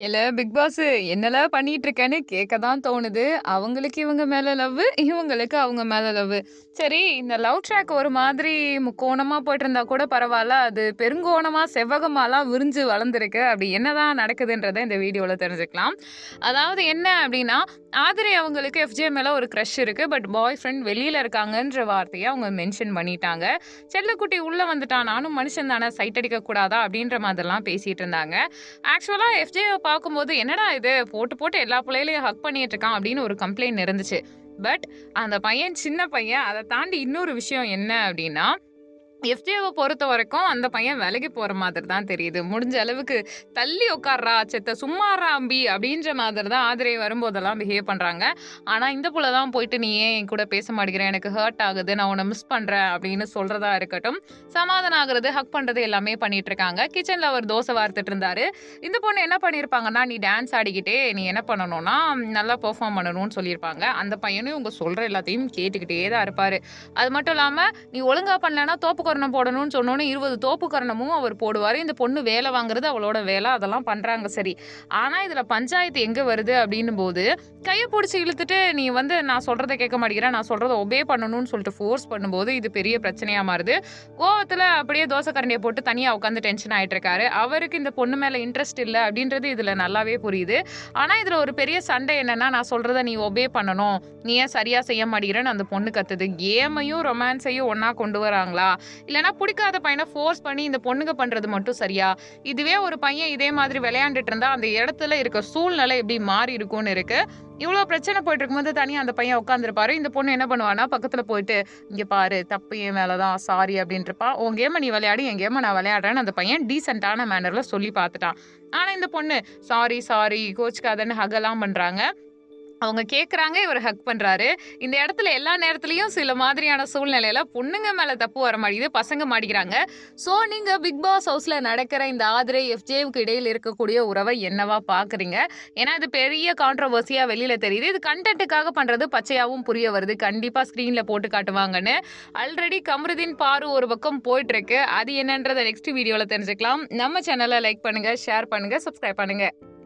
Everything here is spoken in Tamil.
இல்ல பிக் பாஸ் என்னலாம் பண்ணிட்டு இருக்கேன்னு கேட்க தான் தோணுது. அவங்களுக்கு இவங்க மேல லவ் இவங்களுக்கு அவங்க மேல லவ் சரி இந்த லவ் ட்ராக் ஒரு மாதிரி முக்கோணமா போயிட்டுருந்தா கூட பரவாயில்ல அது பெருங்கோணமா, செவ்வகமாலாம் விரிஞ்சு வளர்ந்துருக்கு. அப்படி என்னதான் நடக்குதுன்றதை இந்த வீடியோவில் தெரிஞ்சுக்கலாம். அதாவது என்ன அப்படின்னா, ஆதிரை அவங்களுக்கு எஃப்ஜே மேல ஒரு க்ரஷ் இருக்கு. பட் பாய் ஃப்ரெண்ட் வெளியில இருக்காங்கன்ற வார்த்தையை அவங்க மென்ஷன் பண்ணிட்டாங்க. செல்லக்குட்டி உள்ள வந்துட்டான். நானும் மனுஷன் தானே சைட் அடிக்க கூடாதா? அப்படின்ற மாதிரிலாம் பேசிட்டு இருந்தாங்க. ஆக்சுவலா எஃப்ஜே பார்க்கும்போது, என்னடா இது போட்டு போட்டு எல்லா பிள்ளைகளையும் ஹக் பண்ணிட்டு இருக்கான் அப்படின்னு ஒரு கம்ப்ளைண்ட் இருந்துச்சு. பட் அந்த பையன் சின்ன பையன். அதை தாண்டி இன்னொரு விஷயம் என்ன அப்படின்னா, எஸ்ஜிஏஓவை பொறுத்த வரைக்கும் அந்த பையன் விலகி போற மாதிரி தான் தெரியுது. முடிஞ்ச அளவுக்கு தள்ளி உட்கார்றா, செத்த சும்மாறா அம்பி அப்படின்ற மாதிரி தான் ஆதிரை வரும்போதெல்லாம் பிஹேவ் பண்றாங்க. ஆனா இந்த புள்ள தான் போயிட்டு நீ ஏன் என் கூட பேச மாட்டேங்கிற? எனக்கு ஹர்ட் ஆகுது. நான் உன்னை மிஸ் பண்றேன் அப்படின்னு சொல்றதா இருக்கட்டும். சமாதானம் ஆகுறது, ஹக் பண்றது எல்லாமே பண்ணிட்டு இருக்காங்க. கிச்சன்ல அவர் தோசை வார்த்துட்டு இருந்தாரு. இந்த பொண்ணு என்ன பண்ணியிருப்பாங்கன்னா, நீ டான்ஸ் ஆடிக்கிட்டே நீ என்ன பண்ணணும்னா, நல்லா பெர்ஃபார்ம் பண்ணணும்னு சொல்லியிருப்பாங்க. அந்த பையனும் இவங்க சொல்ற எல்லாத்தையும் கேட்டுக்கிட்டே தான் இருப்பாரு. அது மட்டும் இல்லாம, நீ ஒழுங்கா பண்ணலன்னா தோப்பு கரணம் போடணும்னு சொன்னோன்னே இருபது தோப்புக்கரணமும் அவர் போடுவார் இந்த பொண்ணு வேலை வாங்குறது அவளோட வேலை. அதெல்லாம் பண்ணுறாங்க சரி. ஆனால் இதில் பஞ்சாயத்து எங்கே வருது அப்படின்னும்போது, கையை பிடிச்சி இழுத்துட்டு நீ வந்து நான் சொல்கிறத கேட்க மாட்டேங்கிறேன் நான் சொல்கிறத ஒபே பண்ணணும்னு சொல்லிட்டு ஃபோர்ஸ் பண்ணும்போது, இது பெரிய பிரச்சனையாக மாறுது. கோவத்தில் அப்படியே தோசை கரண்டியை போட்டு தனியாக உட்காந்து டென்ஷன் ஆகிட்டு இருக்காரு. அவருக்கு இந்த பொண்ணு மேலே இன்ட்ரெஸ்ட் இல்லை அப்படின்றது இதில் நல்லாவே புரியுது. ஆனால் இதில் ஒரு பெரிய சண்டை என்னென்னா நான் சொல்கிறத நீ ஒபே பண்ணணும். நீ ஏன் சரியாக செய்ய மாட்டேங்கிறன்னு அந்த பொண்ணு கத்துது. கேமையும், ரொமான்ஸையும் ஒன்றா கொண்டு வராங்களா? இல்லைன்னா பிடிக்காத பையனை ஃபோர்ஸ் பண்ணி இந்த பொண்ணுங்க பண்ணுறது மட்டும் சரியா? இதுவே ஒரு பையன் இதே மாதிரி விளையாண்டுட்டு இருந்தா, அந்த இடத்துல இருக்க சூழ்நிலை எப்படி மாறி இருக்கும்னு இருக்கு. இவ்வளோ பிரச்சனை போயிட்டு இருக்கும்போது தனியாக அந்த பையன் உட்காந்துருப்பாரு இந்த பொண்ணு என்ன பண்ணுவான்னா, பக்கத்தில் போயிட்டு, இங்கே பாரு தப்பு என் மேலே தான். சாரி" அப்படின்ருப்பா. உன் கேமை நீ விளையாடி என் கேமை நான் விளையாடுறேன்னு அந்த பையன் டீசெண்டான மேனரில் சொல்லி பார்த்துட்டான். ஆனால் இந்த பொண்ணு, "சாரி, சாரி கோச்சுக்காதன்னு" ஹகெல்லாம் பண்ணுறாங்க அவங்க கேட்குறாங்க, இவர் ஹக் பண்ணுறாரு இந்த இடத்துல எல்லா நேரத்துலையும் சில மாதிரியான சூழ்நிலையில பொண்ணுங்க மேலே தப்பு வர மாட்டேங்குது. பசங்க மாட்டிக்கிறாங்க. ஸோ நீங்கள் பிக் பாஸ் ஹவுஸில் நடக்கிற இந்த ஆதிரை, எஃப்ஜேவுக்கு இடையில் இருக்கக்கூடிய உறவை என்னவா பார்க்குறீங்க? ஏன்னா இது பெரிய கான்ட்ரவர்சியாக வெளியில் தெரியுது. இது கன்டென்ட்டுக்காக பண்ணுறது பச்சையாகவும் புரிய வருது. கண்டிப்பாக ஸ்க்ரீனில் போட்டு காட்டுவாங்கன்னு. ஆல்ரெடி கமருதீன், பாரு ஒரு பக்கம் போயிட்டுருக்கு. அது என்னன்றத நெக்ஸ்ட் வீடியோவில் தெரிஞ்சுக்கலாம். நம்ம சேனலை லைக் பண்ணுங்கள் ஷேர் பண்ணுங்கள் சப்ஸ்கிரைப் பண்ணுங்கள்